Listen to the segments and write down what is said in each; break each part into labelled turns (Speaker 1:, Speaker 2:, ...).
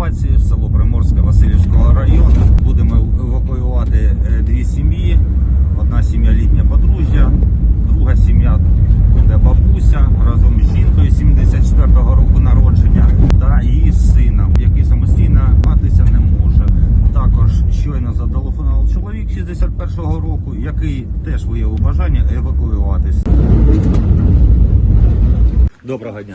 Speaker 1: евакуації в село Приморське Васильівського району. Будемо евакуювати е, дві сім'ї. Одна сім'я літня подружжя, друга сім'я буде бабуся разом з жінкою 74-го року народження та її сином, який самостійно матися не може. Також щойно зателефонував чоловік 61-го року, який теж виявив бажання евакуюватися. Доброго дня.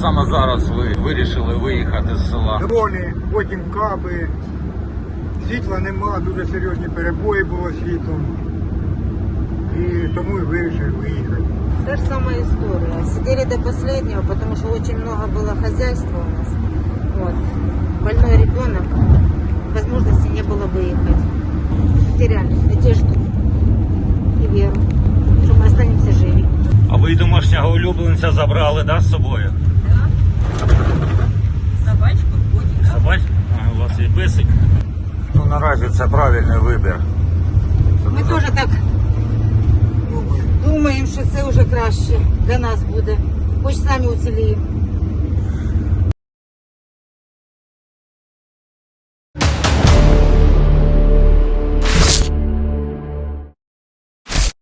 Speaker 1: саме зараз ви вирішили виїхати з села?
Speaker 2: Дрони, потім каби. Світла нема, дуже серйозні перебої було світлом. І тому і вирішив виїхати.
Speaker 3: Та же самая история. Сидели до последнего, потому что очень много было хозяйства у нас. Вот. Больной ребенок. Возможности не было выехать. Потеряли надежду и веру, что мы останемся живы.
Speaker 1: А ви домашнього улюбленця забрали, да, з собою?
Speaker 4: Собачку,
Speaker 1: котик. Собач? А, у вас є песик? Ну наразі це правильний вибір. Ми теж
Speaker 3: так думаємо, що це вже краще для нас буде. Хоч самі уціліємо.